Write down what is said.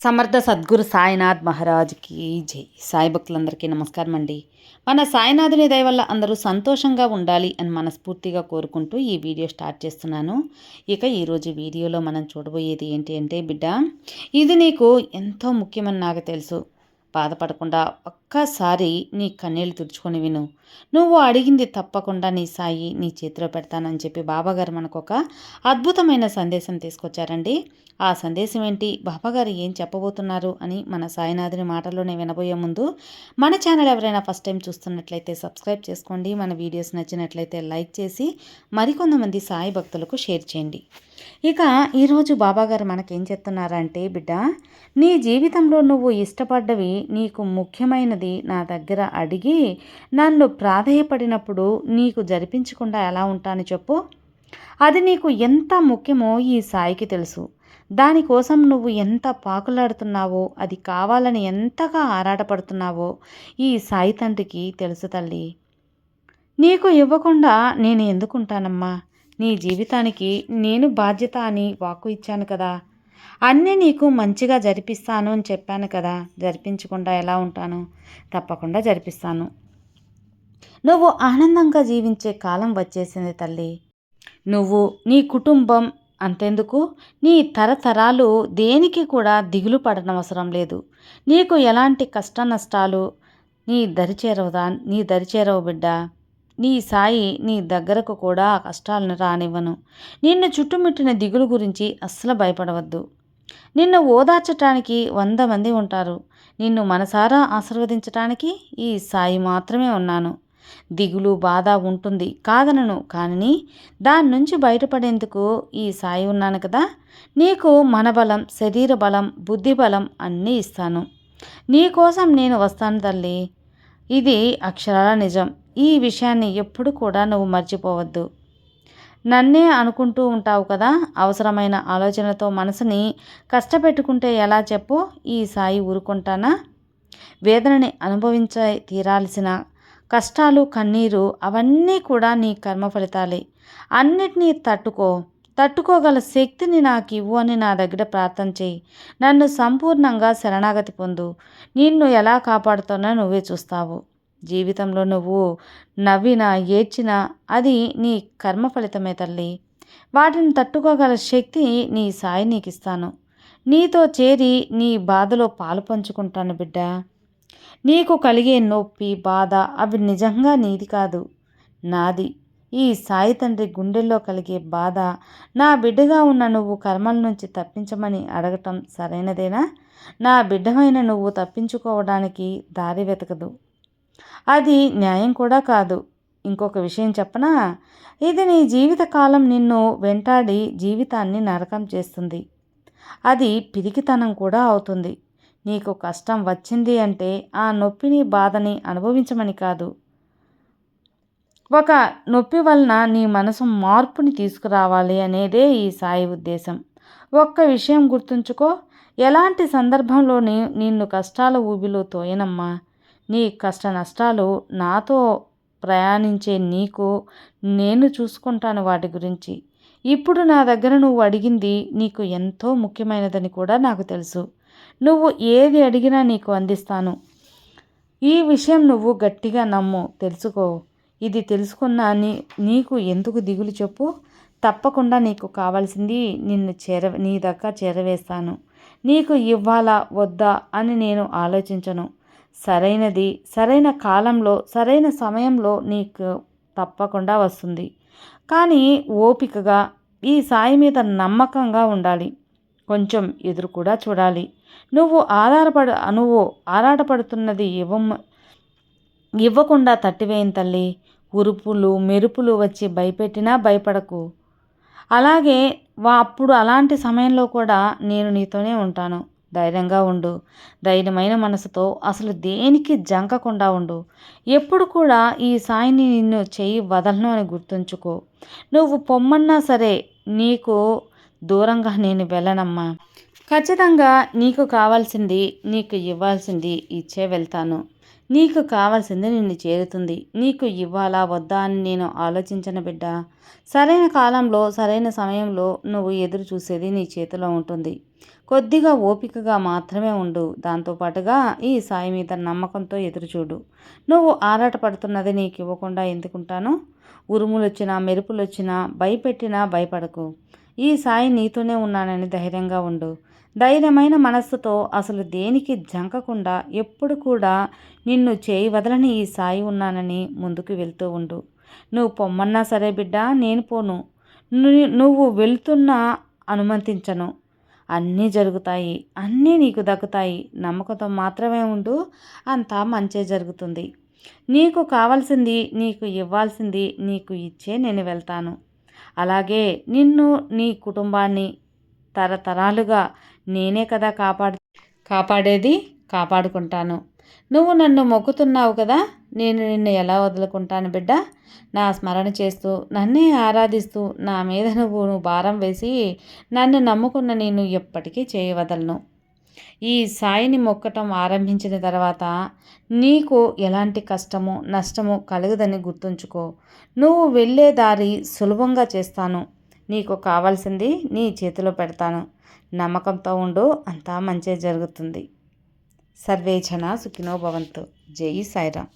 సమర్థ సద్గురు సాయినాథ్ మహారాజ్కి జై. సాయి భక్తులందరికీ నమస్కారం అండి మన సాయినాథుని దయ వల్ల అందరూ సంతోషంగా ఉండాలి అని మనస్ఫూర్తిగా కోరుకుంటూ ఈ వీడియో స్టార్ట్ చేస్తున్నాను. ఇక ఈరోజు వీడియోలో మనం చూడబోయేది ఏంటి అంటే బిడ్డ ఇది నీకు ఎంతో ముఖ్యమని నాకు తెలుసు. బాధపడకుండా ఒక్కసారి నీ కన్నీళ్ళు తుడుచుకొని విను. నువ్వు అడిగింది తప్పకుండా నీ సాయి నీ చేతిలో పెడతానని చెప్పి బాబాగారు మనకు ఒక అద్భుతమైన సందేశం తీసుకొచ్చారండి. ఆ సందేశం ఏంటి? బాబాగారు ఏం చెప్పబోతున్నారు అని మన సాయినాథుని మాటల్లోనే వినబోయే ముందు మన ఛానల్ ఎవరైనా ఫస్ట్ టైం చూస్తున్నట్లయితే సబ్స్క్రైబ్ చేసుకోండి. మన వీడియోస్ నచ్చినట్లయితే లైక్ చేసి మరికొంతమంది సాయి భక్తులకు షేర్ చేయండి. ఇక ఈరోజు బాబాగారు మనకేం చెప్తున్నారంటే బిడ్డ నీ జీవితంలో నువ్వు ఇష్టపడ్డవి నీకు అది నా దగ్గర అడిగి నన్ను ప్రాధేయపడినప్పుడు నీకు జరిపించకుండా ఎలా ఉంటాను చెప్పు. అది నీకు ఎంత ముఖ్యమో ఈ సాయికి తెలుసు. దానికోసం నువ్వు ఎంత పాకులాడుతున్నావో అది కావాలని ఎంతగా ఆరాటపడుతున్నావో ఈ సాయి తండ్రికి తెలుసు తల్లి. నీకు ఇవ్వకుండా నేను ఎందుకుంటానమ్మా? నీ జీవితానికి నేను బాధ్యత అని వాకు ఇచ్చాను కదా. అన్నీ నీకు మంచిగా జరిపిస్తాను అని చెప్పాను కదా. జరిపించకుండా ఎలా ఉంటాను? తప్పకుండా జరిపిస్తాను. నువ్వు ఆనందంగా జీవించే కాలం వచ్చేసింది తల్లి. నువ్వు నీ కుటుంబం అంతెందుకు? నీ తరతరాలు దేనికి కూడా దిగులు పడనవసరం లేదు. నీకు ఎలాంటి కష్ట నష్టాలు నీ దరిచేరవుదా? నీ దరిచేరవు బిడ్డ? నీ సాయి నీ దగ్గరకు కూడా ఆ కష్టాలను రానివ్వను. నిన్ను చుట్టుముట్టిన దిగులు గురించి అస్సలు భయపడవద్దు. నిన్ను ఓదార్చటానికి వంద మంది ఉంటారు. నిన్ను మనసారా ఆశీర్వదించటానికి ఈ సాయి మాత్రమే ఉన్నాను. దిగులు బాధ ఉంటుంది. కాదనను కానీ దాని నుంచి బయటపడేందుకు ఈ సాయి ఉన్నాను కదా. నీకు మనబలం శరీర బలం బుద్ధి బలం అన్నీ ఇస్తాను. నీకోసం నేను వస్తాను తల్లి. ఇది అక్షరాల నిజం. ఈ విషయాన్ని ఎప్పుడు కూడా నువ్వు మర్చిపోవద్దు. నన్నే అనుకుంటూ ఉంటావు కదా అవసరమైన ఆలోచనతో మనసుని కష్టపెట్టుకుంటే ఎలా చెప్పు ఈ సాయి ఊరుకుంటానా? వేదనని అనుభవించ తీరాల్సిన కష్టాలు కన్నీరు అవన్నీ కూడా నీ కర్మ ఫలితాలే. అన్నిటినీ తట్టుకో. తట్టుకోగల శక్తిని నాకు ఇవ్వు అని నా దగ్గర ప్రార్థన చేయి. నన్ను సంపూర్ణంగా శరణాగతి పొందు. నిన్ను ఎలా కాపాడుతానో నువ్వే చూస్తావు. జీవితంలో నువ్వు నవ్వినా ఏడ్చినా అది నీ కర్మ ఫలితమే తల్లి. వాటిని తట్టుకోగల శక్తి నీ సాయి నీకు ఇస్తాను నీతో చేరి నీ బాధలో పాలు పంచుకుంటాను బిడ్డ. నీకు కలిగే నొప్పి బాధ అవి నిజంగా నీది కాదు. నాది. ఈ సాయి తండ్రి గుండెల్లో కలిగే బాధ నా బిడ్డగా ఉన్న నువ్వు కర్మల నుంచి తప్పించమని అడగటం సరైనదేనా? నా బిడ్డమైన నువ్వు తప్పించుకోవడానికి దారి వెతకదు. అది న్యాయం కూడా కాదు. ఇంకొక విషయం చెప్పనా? ఇది నీ జీవితకాలం నిన్ను వెంటాడి జీవితాన్ని నరకం చేస్తుంది. అది పిరికితనం కూడా అవుతుంది. నీకు కష్టం వచ్చింది అంటే ఆ నొప్పిని బాధని అనుభవించమని కాదు. ఒక నొప్పి వలన నీ మనసు మార్పుని తీసుకురావాలి అనేదే ఈ సాయి ఉద్దేశం. ఒక్క విషయం గుర్తుంచుకో. ఎలాంటి సందర్భంలోని నిన్ను కష్టాల ఊబిలో తోయనమ్మా. నీ కష్ట నష్టాలు నాతో ప్రయాణించే నీకు నేను చూసుకుంటాను వాటి గురించి. ఇప్పుడు నా దగ్గర నువ్వు అడిగింది నీకు ఎంతో ముఖ్యమైనదని కూడా నాకు తెలుసు. నువ్వు ఏది అడిగినా నీకు అందిస్తాను. ఈ విషయం నువ్వు గట్టిగా నమ్ము తెలుసుకో. ఇది తెలుసుకున్నా నీ నీకు ఎందుకు దిగులు చెప్పు. తప్పకుండా నీకు కావాల్సింది నిన్ను చేర నీ దగ్గర చేరవేస్తాను. నీకు ఇవ్వాలా వద్దా అని నేను ఆలోచించను. సరైనది సరైన కాలంలో సరైన సమయంలో నీకు తప్పకుండా వస్తుంది. కానీ ఓపికగా ఈ సాయి మీద నమ్మకంగా ఉండాలి. కొంచెం ఎదురు కూడా చూడాలి. నువ్వు ఆధారపడ నువ్వు ఆరాటపడుతున్నది ఇవ్వ ఇవ్వకుండా తట్టివేయని తల్లి. ఉరుపులు మెరుపులు వచ్చి భయపెట్టినా భయపడకు. అలాగే వా అప్పుడు అలాంటి సమయంలో కూడా నేను నీతోనే ఉంటాను. ధైర్యంగా ఉండు. ధైర్యమైన మనసుతో అసలు దేనికి జంకకుండా ఉండు. ఎప్పుడు కూడా ఈ సాయిని నిన్ను చెయ్యి వదలను అని గుర్తుంచుకో. నువ్వు పొమ్మన్నా సరే నీకు దూరంగా నేను వెళ్ళనమ్మా. ఖచ్చితంగా నీకు కావాల్సింది నీకు ఇవ్వాల్సింది ఇచ్చే వెళ్తాను. నీకు కావాల్సింది నిన్ను చేరుతుంది. నీకు ఇవ్వాలా వద్దా అని నేను ఆలోచించను బిడ్డ. సరైన కాలంలో సరైన సమయంలో నువ్వు ఎదురు చూసేది నీ చేతిలో ఉంటుంది. కొద్దిగా ఓపికగా మాత్రమే ఉండు. దాంతోపాటుగా ఈ సాయి మీద నమ్మకంతో ఎదురుచూడు నువ్వు ఆరాటపడుతున్నది నీకు ఇవ్వకుండా ఎందుకుంటాను? ఉరుములు వచ్చినా మెరుపులు వచ్చినా భయపెట్టినా భయపడకు. ఈ సాయి నీతోనే ఉన్నానని ధైర్యంగా ఉండు. ధైర్యమైన మనస్సుతో అసలు దేనికి జంకకుండా ఎప్పుడు కూడా నిన్ను చేయి వదలని ఈ సాయి ఉన్నానని ముందుకు వెళ్తూ ఉండు. నువ్వు పొమ్మన్నా సరే బిడ్డ నేను పోను. నువ్వు వెళ్తున్నా అనుమతించను. అన్నీ జరుగుతాయి అన్నీ నీకు దక్కుతాయి. నమ్మకంతో మాత్రమే ఉండు అంతా మంచే జరుగుతుంది. నీకు కావాల్సింది నీకు ఇవ్వాల్సింది నీకు ఇచ్చే నేను వెళ్తాను. అలాగే నిన్ను నీ కుటుంబాన్ని తరతరాలుగా నేనే కదా కాపాడు కాపాడేది కాపాడుకుంటాను. నువ్వు నన్ను మొక్కుతున్నావు కదా నేను నిన్ను ఎలా వదులుకుంటాను బిడ్డ? నా స్మరణ చేస్తూ నన్నే ఆరాధిస్తూ నా మీద నువ్వు నువ్వు భారం వేసి నన్ను నమ్ముకున్న నేను ఎప్పటికీ చేయవదలను. ఈ సాయిని మొక్కటం ఆరంభించిన తర్వాత నీకు ఎలాంటి కష్టము నష్టము కలగదని గుర్తుంచుకో. నువ్వు వెళ్ళే దారి సులభంగా చేస్తాను. నీకు కావాల్సింది నీ చేతిలో పెడతాను. నమ్మకంతో ఉండు అంతా మంచి జరుగుతుంది. సర్వేజన సుఖినో భవంతు. జై సాయిరామ్.